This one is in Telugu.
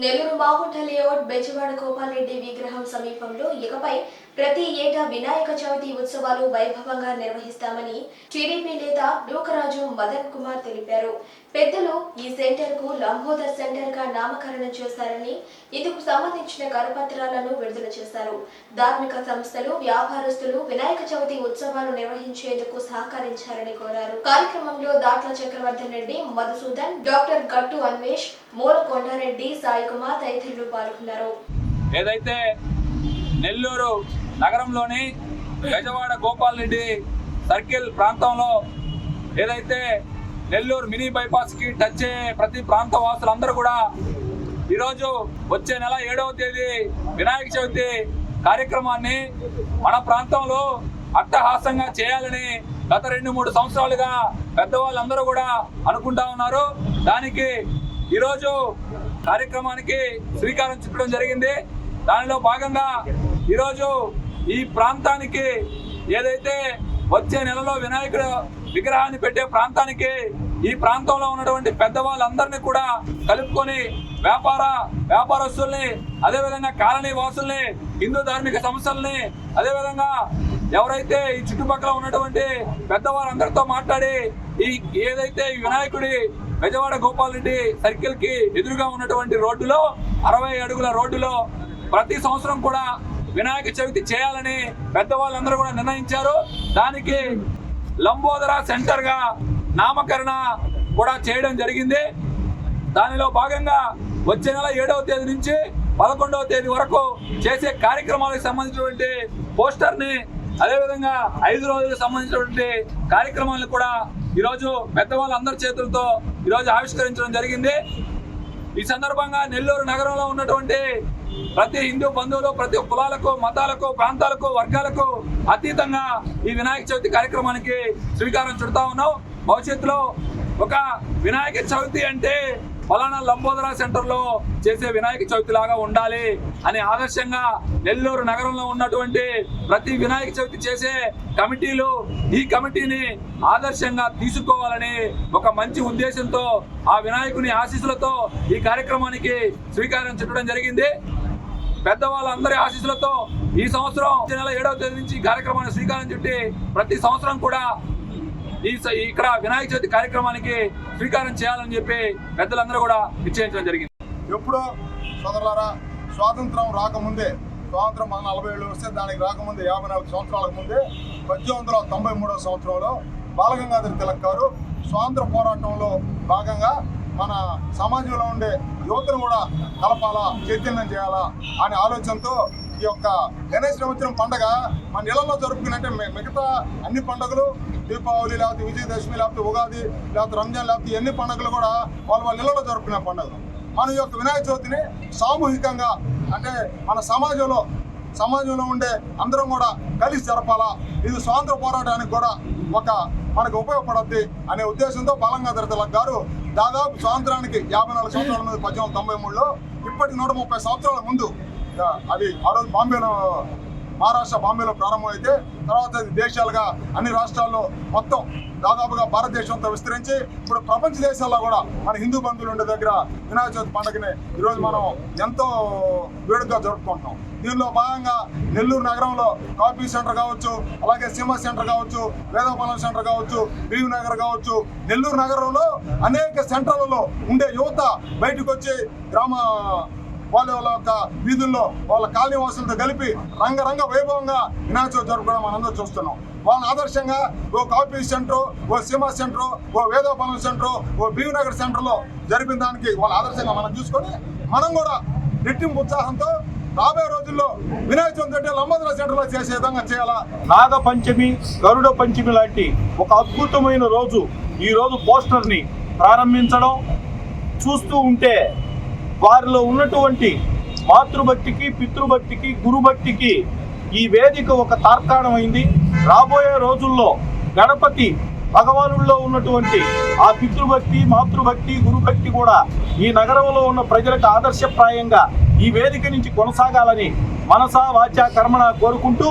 నెల్లూరు మాగుంట లేఅవుట్ బెజవాడ గోపాల్రెడ్డి విగ్రహం సమీపంలో ఇకపై ప్రతి ఏటా వినాయక చవితి ఉత్సవాలు వైభవంగా నిర్వహిస్తామని టీడీపీ నేత డూకరాజు మదన్ కుమార్ తెలిపారు. పెద్దలు ఈ సెంటర్కు లంబోదర్ సెంటర్గా నామకరణం చేశారని ఇందుకు సంబంధించిన కరపత్రాలను విడుదల చేశారు. ధార్మిక సంస్థలు వ్యాపారస్తులు వినాయక చవితి ఉత్సవాలు నిర్వహించేందుకు సహకరించారని కోరారు. కార్యక్రమంలో దాట్ల చక్రవర్ధన్ రెడ్డి మధుసూదన్ డాక్టర్ గట్టు అన్వేష్ మూల కొండారెడ్డి సాయి కుమార్ తదితరులు పాల్గొన్నారు. ఏదైతే నెల్లూరు నగరంలోని గజవాడ గోపాల్ రెడ్డి సర్కిల్ ప్రాంతంలో ఏదైతే నెల్లూరు మినీ బైపాస్కి టచ్ అయ్యే ప్రతి ప్రాంత వాసులందరూ కూడా ఈరోజు వచ్చే నెల ఏడవ తేదీ వినాయక చవితి కార్యక్రమాన్ని మన ప్రాంతంలో అట్టహాసంగా చేయాలని గత రెండు మూడు సంవత్సరాలుగా పెద్దవాళ్ళందరూ కూడా అనుకుంటా ఉన్నారు. దానికి ఈరోజు కార్యక్రమానికి శ్రీకారం చుట్టడం జరిగింది. దానిలో భాగంగా ఈరోజు ఈ ప్రాంతానికి ఏదైతే వచ్చే నెలలో వినాయకుడు విగ్రహాన్ని పెట్టే ప్రాంతానికి ఈ ప్రాంతంలో ఉన్నటువంటి పెద్దవాళ్ళందరినీ కూడా కలుపుకొని వ్యాపార వ్యాపారస్తుల్ని అదేవిధంగా కాలనీ వాసుల్ని హిందూ ధార్మిక సంస్థల్ని అదేవిధంగా ఎవరైతే ఈ చుట్టుపక్కల ఉన్నటువంటి పెద్దవారందరితో మాట్లాడి ఈ ఏదైతే వినాయకుడి బెజవాడ గోపాల్ రెడ్డి సర్కిల్కి ఎదురుగా ఉన్నటువంటి రోడ్డులో అరవై అడుగుల రోడ్డులో ప్రతి సంవత్సరం కూడా వినాయక చవితి చేయాలని పెద్దవాళ్ళందరూ కూడా నిర్ణయించారు. దానికి లంబోదర సెంటర్గా నామకరణ కూడా చేయడం జరిగింది. దానిలో భాగంగా వచ్చే నెల ఏడవ తేదీ నుంచి పదకొండవ తేదీ వరకు చేసే కార్యక్రమాలకు సంబంధించినటువంటి పోస్టర్ని అదేవిధంగా ఐదు రోజులకు సంబంధించినటువంటి కార్యక్రమాలను కూడా ఈరోజు పెద్దవాళ్ళందరి చేతులతో ఈరోజు ఆవిష్కరించడం జరిగింది. ఈ సందర్భంగా నెల్లూరు నగరంలో ఉన్నటువంటి ప్రతి హిందూ బంధువులు ప్రతి కులాలకు మతాలకు ప్రాంతాలకు వర్గాలకు అతీతంగా ఈ వినాయక చవితి కార్యక్రమానికి శ్రీకారం చుడతా ఉన్నాం. భవిష్యత్తులో ఒక వినాయక చవితి అంటే ఫలానా లంబోదర సెంటర్లో చేసే వినాయక చవితి లాగా ఉండాలి అని ఆదర్శంగా నెల్లూరు నగరంలో ఉన్నటువంటి ప్రతి వినాయక చవితి చేసే కమిటీలు ఈ కమిటీని ఆదర్శంగా తీసుకోవాలని ఒక మంచి ఉద్దేశంతో ఆ వినాయకుని ఆశీస్సులతో ఈ కార్యక్రమానికి స్వీకారం చుట్టడం జరిగింది. పెద్దవాళ్ళందరి ఆశీస్సులతో ఈ సంవత్సరం నెల ఏడవ తేదీ నుంచి కార్యక్రమాన్ని శ్రీకారం చుట్టి ప్రతి సంవత్సరం కూడా ఈ స- ఇక్కడ వినాయక చవితి కార్యక్రమానికి శ్రీకారం చేయాలని చెప్పి పెద్దలందరూ కూడా నిశ్చయించడం జరిగింది. ఎప్పుడో సోదరులారా స్వాతంత్రం రాకముందే స్వాతంత్రం మన నలభై ఏళ్ళు వస్తే దానికి రాకముందే యాభై నాలుగు సంవత్సరాలకు ముందే పద్దెనిమిది వందల తొంభై మూడవ సంవత్సరంలో బాలగంగాధర తిలక్ గారు స్వాతంత్ర పోరాటంలో భాగంగా మన సమాజంలో ఉండే యువతను కూడా కలపాలా చైతన్యం చేయాలా అనే ఆలోచనతో ఈ యొక్క గణేష్ సంవత్సరం పండగ మన ఇళ్ళలో జరుపుకున్నట్టే మిగతా అన్ని పండుగలు దీపావళి లేకపోతే విజయదశమి లేకపోతే ఉగాది లేకపోతే రంజాన్ లేకపోతే ఎన్ని పండుగలు కూడా వాళ్ళు వాళ్ళ ఇళ్ళలో జరుపుకునే పండుగలు. మన యొక్క వినాయక చవితిని సామూహికంగా అంటే మన సమాజంలో సమాజంలో ఉండే అందరం కూడా కలిసి జరపాలా. ఇది స్వాతంత్ర పోరాటానికి కూడా ఒక మనకు ఉపయోగపడద్ది అనే ఉద్దేశంతో బలంగా తిలక్ గారు దాదాపు స్వాతంత్రానికి యాభై నాలుగు సంవత్సరాల ముందు పద్దెనిమిది తొంభై మూడులో ఇప్పటికి నూట ముప్పై సంవత్సరాల ముందు అది ఆ రోజు బాంబేలో మహారాష్ట్ర బాంబేలో ప్రారంభమైతే తర్వాత అది దేశాలుగా అన్ని రాష్ట్రాల్లో మొత్తం దాదాపుగా భారతదేశంతో విస్తరించి ఇప్పుడు ప్రపంచ దేశాల్లో కూడా మన హిందూ బంధువులు ఉండే దగ్గర వినాయక చవితి పండుగని ఈరోజు మనం ఎంతో వేడుకగా జరుపుకుంటున్నాం. దీనిలో భాగంగా నెల్లూరు నగరంలో కాఫీ సెంటర్ కావచ్చు అలాగే సింహ సెంటర్ కావచ్చు వేదపాలెం సెంటర్ కావచ్చు బీవి నగర్ కావచ్చు నెల్లూరు నగరంలో అనేక సెంటర్లలో ఉండే యువత బయటకు వచ్చి గ్రామ వాళ్ళ వాళ్ళ యొక్క వీధుల్లో వాళ్ళ కాలనీ వాసులతో కలిపి రంగరంగ వైభవంగా వినాయక జరుపుకోవడం మనందరూ చూస్తున్నాం. వాళ్ళని ఆదర్శంగా ఓ కాఫీ సెంటర్ ఓ సినిమా సెంటర్ ఓ వేదోపాలన సెంటర్ ఓ బీవీనగర్ సెంటర్లో జరిపిన దానికి వాళ్ళ ఆదర్శంగా మనం చూసుకొని మనం కూడా రెట్టింపు ఉత్సాహంతో రాబోయే రోజుల్లో వినాయక చవితి అంటే సెంటర్లో చేసే విధంగా చేయాలా? నాగ పంచమి గరుడ పంచమి లాంటి ఒక అద్భుతమైన రోజు ఈ రోజు పోస్టర్ని ప్రారంభించడం చూస్తూ ఉంటే వారిలో ఉన్నటువంటి మాతృభక్తికి పితృభక్తికి గురుభక్తికి ఈ వేదిక ఒక తార్కాణమైంది. రాబోయే రోజుల్లో గణపతి భగవానుల్లో ఉన్నటువంటి ఆ పితృభక్తి మాతృభక్తి గురుభక్తి కూడా ఈ నగరంలో ఉన్న ప్రజలకు ఆదర్శప్రాయంగా ఈ వేదిక నుంచి కొనసాగాలని మనసా వాచా కర్మణ కోరుకుంటూ